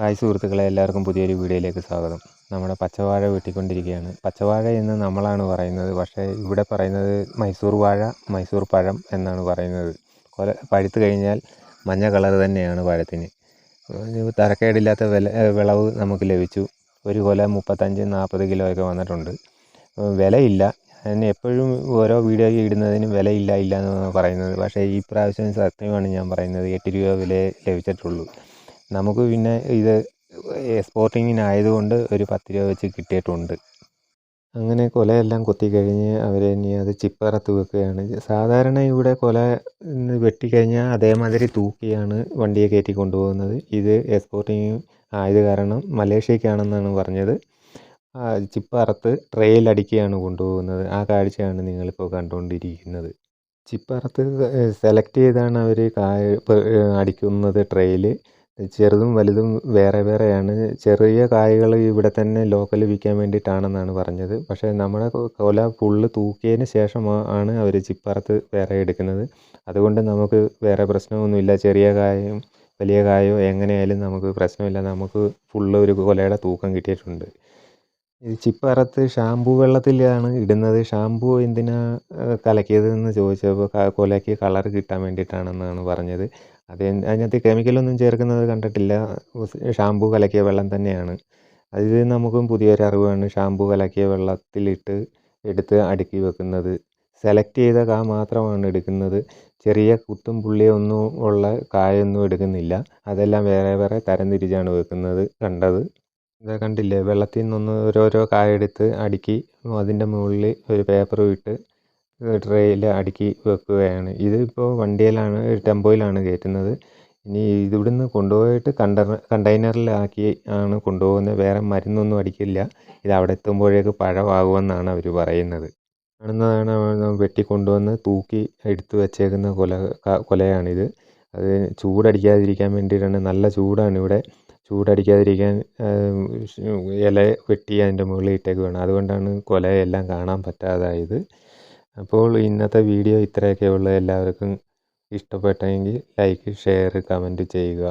Hi സുഹൃത്തുക്കളെ എല്ലാവർക്കും പുതിയൊരു വീഡിയോയിലേക്ക് സ്വാഗതം. നമ്മുടെ പച്ചവാഴ വെട്ടിക്കൊണ്ടിരിക്കുകയാണ്. പച്ചവാഴ എന്ന് നമ്മളാണ് പറയുന്നത്. പക്ഷേ ഇവിടെ പറയുന്നത് മൈസൂർ വാഴ മൈസൂർ പഴം എന്നാണ് പറയുന്നത്. കൊല പഴുത്ത് കഴിഞ്ഞാൽ മഞ്ഞ കളർ തന്നെയാണ് പഴത്തിന്. തരക്കേടില്ലാത്ത വില വിളവ് നമുക്ക് ലഭിച്ചു. ഒരു കൊല മുപ്പത്തഞ്ച് നാൽപ്പത് കിലോ ഒക്കെ വന്നിട്ടുണ്ട്. വിലയില്ല. അതിന് എപ്പോഴും ഓരോ വീഡിയോ ഇടുന്നതിനും വിലയില്ല ഇല്ല എന്നാണ് പറയുന്നത്. പക്ഷേ ഈ പ്രാവശ്യം സത്യമാണ് ഞാൻ പറയുന്നത്. എട്ട് രൂപ വില ലഭിച്ചിട്ടുള്ളൂ. നമുക്ക് പിന്നെ ഇത് എക്സ്പോർട്ടിങ്ങിനായതുകൊണ്ട് ഒരു പത്ത് രൂപ വെച്ച് കിട്ടിയിട്ടുണ്ട്. അങ്ങനെ കൊലയെല്ലാം കൊത്തിക്കഴിഞ്ഞ് അവർ ഇനി അത് ചിപ്പറത്ത് വെക്കുകയാണ്. സാധാരണ ഇവിടെ കൊല വെട്ടിക്കഴിഞ്ഞാൽ അതേമാതിരി തൂക്കിയാണ് വണ്ടിയെ കയറ്റി കൊണ്ടുപോകുന്നത്. ഇത് എക്സ്പോർട്ടിങ് ആയത് കാരണം മലേഷ്യക്കാണെന്നാണ് പറഞ്ഞത്. ചിപ്പറത്ത് ട്രെയിലടിക്കുകയാണ് കൊണ്ടുപോകുന്നത്. ആ കാഴ്ചയാണ് നിങ്ങളിപ്പോൾ കണ്ടുകൊണ്ടിരിക്കുന്നത് ചിപ്പറത്ത് സെലക്ട് ചെയ്താണ് അവർ കായ അടിക്കുന്നത് ട്രെയിൽ ചെറുതും വലുതും വേറെ വേറെയാണ്. ചെറിയ കായകൾ ഇവിടെ തന്നെ ലോക്കൽ വിൽക്കാൻ വേണ്ടിയിട്ടാണെന്നാണ് പറഞ്ഞത്. പക്ഷേ നമ്മുടെ കൊല ഫുള്ള് തൂക്കിയതിന് ശേഷമാണ് ആണ് അവർ ചിപ്പറത്ത് വേറെ എടുക്കുന്നത്. അതുകൊണ്ട് നമുക്ക് വേറെ പ്രശ്നമൊന്നുമില്ല. ചെറിയ കായും വലിയ കായോ എങ്ങനെയായാലും നമുക്ക് പ്രശ്നമില്ല. നമുക്ക് ഫുള്ള് ഒരു കൊലയുടെ തൂക്കം കിട്ടിയിട്ടുണ്ട്. ഈ ചിപ്പറത്ത് ഷാമ്പു വെള്ളത്തിലാണ് ഇടുന്നത്. ഷാമ്പു എന്തിനാ കലക്കിയതെന്ന് ചോദിച്ചപ്പോൾ കൊലയ്ക്ക് കളർ കിട്ടാൻ വേണ്ടിയിട്ടാണെന്നാണ് പറഞ്ഞത്. അത് അതിനകത്ത് കെമിക്കലൊന്നും ചേർക്കുന്നത് കണ്ടിട്ടില്ല. ഷാംപൂ കലക്കിയ വെള്ളം തന്നെയാണ്. അതിൽ നമുക്കും പുതിയൊരു അറിവാണ്. ഷാംപൂ കലക്കിയ വെള്ളത്തിലിട്ട് എടുത്ത് അടുക്കി വെക്കുന്നത്. സെലക്ട് ചെയ്ത കാ മാത്രമാണ് എടുക്കുന്നത്. ചെറിയ കുത്തും പുള്ളിയൊന്നും ഉള്ള കായൊന്നും എടുക്കുന്നില്ല. അതെല്ലാം വേറെ വേറെ തരംതിരിച്ചാണ് വെക്കുന്നത്. കണ്ടത്? ഇതാ കണ്ടില്ലേ? വെള്ളത്തിൽ നിന്നൊന്ന് ഓരോരോ കായ എടുത്ത് അടുക്കി അതിന്റെ മുകളിൽ ഒരു പേപ്പറും ഇട്ട് ട്രേയിൽ അടുക്കി വെക്കുകയാണ്. ഇതിപ്പോൾ വണ്ടിയിലാണ് ടെമ്പോയിലാണ് കയറ്റുന്നത്. ഇനി ഇതിവിടുന്ന് കൊണ്ടുപോയിട്ട് കണ്ടർ കണ്ടെയ്നറിലാക്കി ആണ് കൊണ്ടുപോകുന്നത്. വേറെ മരുന്നൊന്നും അടിക്കില്ല. ഇത് അവിടെ എത്തുമ്പോഴേക്ക് പഴമാകുമെന്നാണ് അവർ പറയുന്നത്. കാണുന്നതാണ് വെട്ടിക്കൊണ്ടുവന്ന് തൂക്കി എടുത്തു വെച്ചേക്കുന്ന കൊല കൊലയാണിത്. അത് ചൂടടിക്കാതിരിക്കാൻ വേണ്ടിയിട്ടാണ്. നല്ല ചൂടാണ് ഇവിടെ. ചൂടടിക്കാതിരിക്കാൻ ഇല വെട്ടി അതിന്റെ മുകളിൽ ഇട്ടേക്കുവാണ്. അതുകൊണ്ടാണ് കൊലയെല്ലാം കാണാൻ പറ്റാതായത്. അപ്പോൾ ഇന്നത്തെ വീഡിയോ ഇത്രയൊക്കെ ഉള്ളൂ എല്ലാവർക്കും ഇഷ്ടപ്പെട്ടെങ്കിൽ ലൈക്ക് ഷെയർ കമന്റ് ചെയ്യുക.